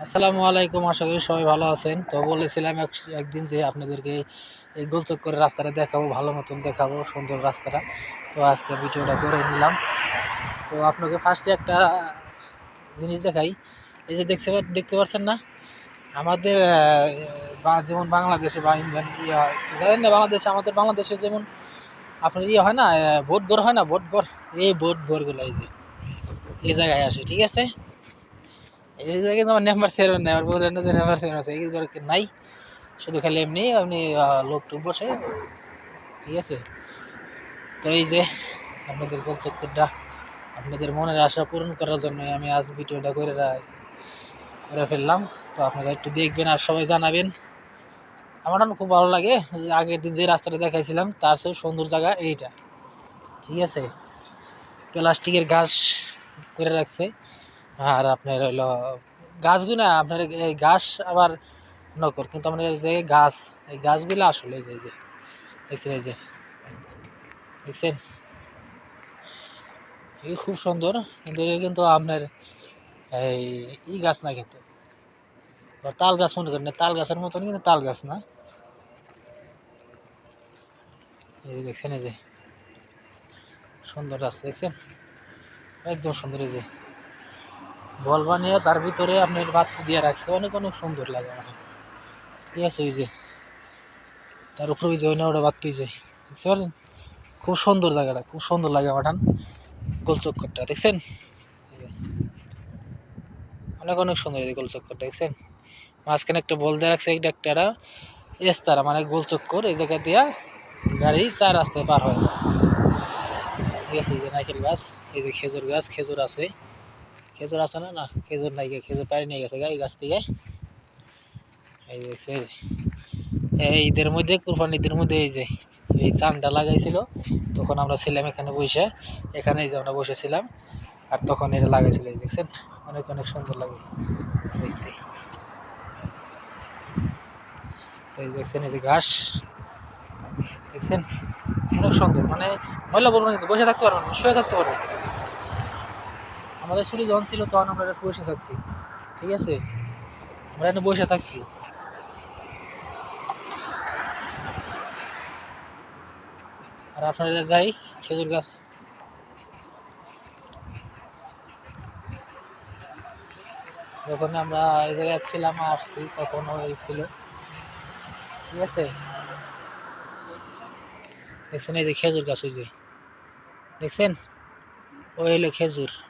আসসালামু আলাইকুম, আশা করি সবাই ভালো আছেন। তো বলেছিলাম এক- একদিন যে আপনাদেরকে এই গোলচক্করের রাস্তাটা দেখাবো, ভালো মতন দেখাবো, সুন্দর রাস্তাটা। তো আজকে ভিডিওটা করে নিলাম। তো আপনাকে ফার্স্টে একটা জিনিস দেখাই। এই যে দেখতে দেখতে পাচ্ছেন না? আমাদের যেমন বাংলাদেশে বা ইন্ডিয়ান ইয়ে জানেন না বাংলাদেশে? আমাদের বাংলাদেশে যেমন আপনার ইয়ে হয় না ভোট ঘর হয় না? ভোট ঘর এই ভোট ঘরগুলো এই যে, এই জায়গায় আসে, ঠিক আছে? এই জায়গায় আমার নেম্বার সেভেন নেই বললেন যে নেম্বার সেভেন আছে, এই জায়গায় নাই, শুধু খালি এমনি আপনি লোক টুক বসে, ঠিক আছে? তো এই যে আপনাদের গোলচক্করটা আপনাদের মনের আশা পূরণ করার জন্য আমি আজ ভিডিওটা করে করে ফেললাম। তো আপনারা একটু দেখবেন আর সবাই জানাবেন। আমার খুব ভালো লাগে আগের দিন যে রাস্তাটা দেখাইছিলাম, তার চেয়েও সুন্দর জায়গা এইটা, ঠিক আছে? প্লাস্টিকের ঘাস করে রাখছে। আর আপনার হলো গাছগুলো, আপনার এই ঘাস আবার নকর কিন্তু আপনার যে গাছ, এই গাছগুলো আসলে যে যে দেখছেন এই যে, দেখছেন? এই খুব সুন্দর, কিন্তু কিন্তু আপনার এই ই গাছ না কিন্তু তাল গাছ মনে করেন তাল গাছের মতন কিন্তু তাল গাছ না। এই যে দেখছেন, এই যে, সুন্দর রাস্তা দেখছেন? একদম সুন্দর, এই যে। বল বানিয়ে তার ভিতরে আপনি বাতি দিয়ে রাখছে, অনেক অনেক সুন্দর লাগে আমার। ঠিক আছে, ওই যে তার উপরে ওই যে ওই ওটা বাতি যায় দেখতে পারছেন? খুব সুন্দর জায়গাটা, খুব সুন্দর লাগে আমার গোল চক্করটা, দেখছেন? অনেক অনেক সুন্দর এই যে গোল চক্করটা, দেখছেন? মাঝখানে একটা বল দিয়ে রাখছে একটা একটা এস্তারা মানে গোল চক্কর, এই জায়গা দিয়া গাড়ি চার রাস্তায় পার হয়। ঠিক আছে, এই যে নারকেল গাছ, এই যে খেজুর গাছ, খেজুর আছে। খেজুর আছে না না খেজুর নাই খেজুর পাড়ি নিয়ে গেছে গা এই গাছ থেকে এই দেখছ, এই ঈদের মধ্যে কুরবান ঈদের মধ্যে এই যে এই চানটা লাগাইছিল তখন আমরা ছিলাম এখানে বসে এখানে এই যে আমরা বসেছিলাম আর তখন এটা লাগাইছিল এই দেখছেন অনেক অনেক সুন্দর লাগে দেখতে। তো এই দেখছেন এই যে ঘাস দেখছেন অনেক সুন্দর মানে ময়লা বলব না কিন্তু বসে থাকতে পারবেন শুয়ে থাকতে পারবেন আমাদের ছুটি যখন ছিল তখন আমরা একটা বসে থাকছি, ঠিক আছে? আমরা এখানে বসে থাকছি। আর আপনারা যাই, খেজুর গাছ। যখন আমরা এই জায়গায় ছিলাম, আসছি, তখন হয়েছিল, ঠিক আছে? দেখছেন এই যে খেজুর গাছ ওই যে। দেখছেন? ওই হলো খেজুর।